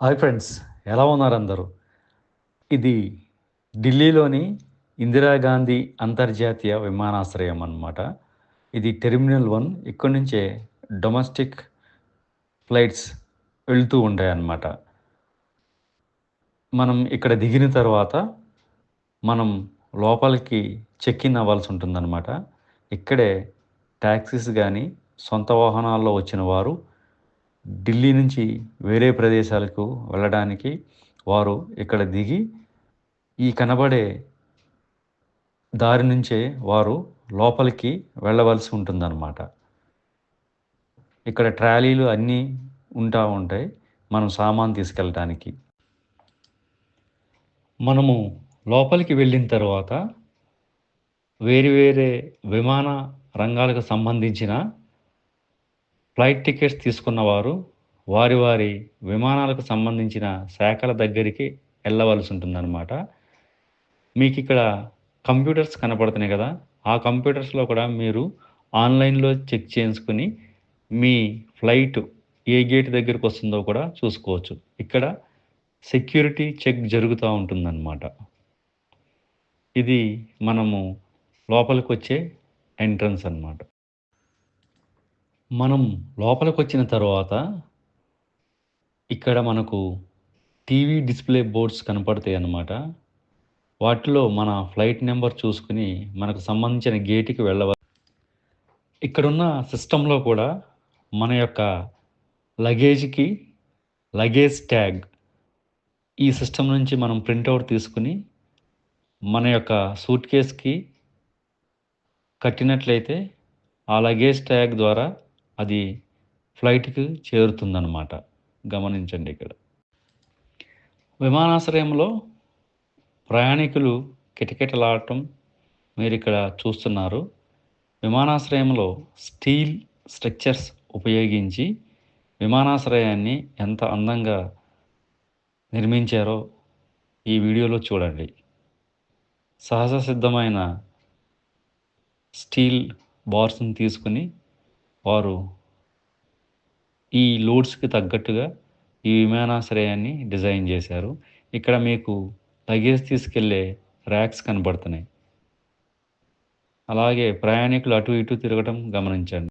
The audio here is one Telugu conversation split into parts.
హాయ్ ఫ్రెండ్స్ ఎలా ఉన్నారు అందరూ? ఇది ఢిల్లీలోని ఇందిరాగాంధీ అంతర్జాతీయ విమానాశ్రయం అన్నమాట. ఇది టెర్మినల్ వన్ ఇక్కడి నుంచే డొమెస్టిక్ ఫ్లైట్స్ వెళ్తూ ఉంటాయన్నమాట. మనం ఇక్కడ దిగిన తర్వాత మనం లోపలికి చెక్ ఇన్ అవ్వాల్సి ఉంటుందన్నమాట. ఇక్కడే ట్యాక్సీస్ కానీ సొంత వాహనాల్లో వచ్చిన వారు ఢిల్లీ నుంచి వేరే ప్రదేశాలకు వెళ్ళడానికి వారు ఇక్కడ దిగి ఈ కనబడే దారి నుంచే వారు లోపలికి వెళ్ళవలసి ఉంటుందన్నమాట. ఇక్కడ ట్రాలీలు అన్నీ ఉంటా ఉంటాయి మనం సామాన్ తీసుకెళ్ళడానికి మనము లోపలికి వెళ్ళిన తర్వాత వేరే వేరే విమాన రంగాలకు సంబంధించిన ఫ్లైట్ టికెట్స్ తీసుకున్న వారు వారి వారి విమానాలకు సంబంధించిన శాఖల దగ్గరికి వెళ్ళవలసి ఉంటుందన్నమాట. మీకు ఇక్కడ కంప్యూటర్స్ కనపడుతున్నాయి కదా. ఆ కంప్యూటర్స్లో కూడా మీరు ఆన్లైన్లో చెక్ చేసుకుని మీ ఫ్లైట్ ఏ గేట్ దగ్గరికి వస్తుందో కూడా చూసుకోవచ్చు. ఇక్కడ సెక్యూరిటీ చెక్ జరుగుతూ ఉంటుందన్నమాట. ఇది మనము లోపలికి వచ్చే ఎంట్రన్స్ అనమాట మనం లోపలికి వచ్చిన తర్వాత ఇక్కడ మనకు టీవీ డిస్ప్లే బోర్డ్స్ కనపడతాయి అన్నమాట. వాటిలో మన ఫ్లైట్ నెంబర్ చూసుకుని మనకు సంబంధించిన గేటుకి వెళ్ళవ ఇక్కడున్న సిస్టంలో కూడా మన యొక్క లగేజ్కి లగేజ్ ట్యాగ్ ఈ సిస్టమ్ నుంచి మనం ప్రింట్అవుట్ తీసుకుని మన యొక్క సూట్ కేస్కి కట్టినట్లయితే ఆ లగేజ్ ట్యాగ్ ద్వారా అది ఫ్లైట్కి చేరుతుందన్నమాట. గమనించండి ఇక్కడ. విమానాశ్రయంలో ప్రయాణికులు కిటకిటలాడటం మీరు ఇక్కడ చూస్తున్నారు. విమానాశ్రయంలో స్టీల్ స్ట్రక్చర్స్ ఉపయోగించి విమానాశ్రయాన్ని ఎంత అందంగా నిర్మించారో ఈ వీడియోలో చూడండి. సహజ సిద్ధమైన స్టీల్ బార్స్ని తీసుకుని వారు ఈ లోడ్స్కి తగ్గట్టుగా ఈ విమానాశ్రయాన్ని డిజైన్ చేశారు. ఇక్కడ మీకు లగేజ్ తీసుకెళ్ళే ర్యాక్స్ కనబడుతున్నాయి అలాగే ప్రయాణికులు అటు ఇటు తిరగటం గమనించండి.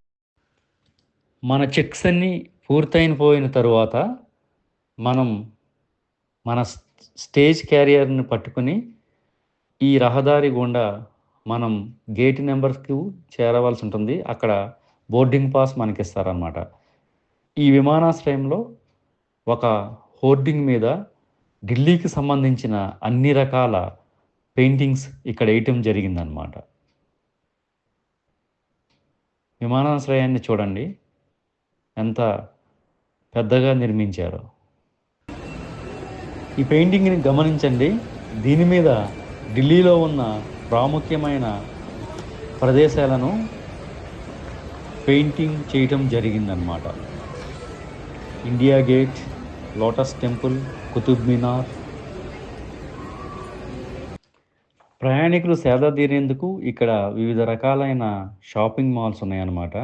మన చెక్స్ అన్నీ పూర్తయిన పోయిన తరువాత మనం మన స్టేజ్ క్యారియర్ని పట్టుకుని ఈ రహదారి గుండా మనం గేట్ నెంబర్కి చేరవలసి ఉంటుంది. అక్కడ బోర్డింగ్ పాస్ మనకి ఇస్తారనమాట ఈ విమానాశ్రయంలో ఒక హోర్డింగ్ మీద ఢిల్లీకి సంబంధించిన అన్ని రకాల పెయింటింగ్స్ ఇక్కడ వేయటం జరిగిందనమాట విమానాశ్రయాన్ని చూడండి. ఎంత పెద్దగా నిర్మించారో. ఈ పెయింటింగ్ని గమనించండి. దీని మీద ఢిల్లీలో ఉన్న ప్రాముఖ్యమైన ప్రదేశాలను పెయింటింగ్ చేయటం జరిగిందనమాట India Gate Lotus Temple Qutub Minar. ప్రయాణికులు సేద తీరేందుకు ఇక్కడ వివిధ రకాలైన షాపింగ్ మాల్స్ ఉన్నాయన్నమాట.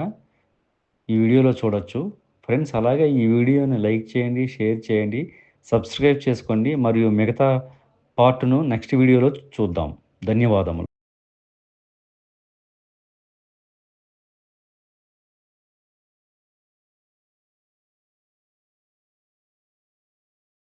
ఈ వీడియోలో చూడొచ్చు. ఫ్రెండ్స్ అలాగే ఈ వీడియోని లైక్ చేయండి షేర్ చేయండి సబ్స్క్రైబ్ చేసుకోండి మరియు మిగతా పార్ట్ను నెక్స్ట్ వీడియోలో చూద్దాం. ధన్యవాదములు.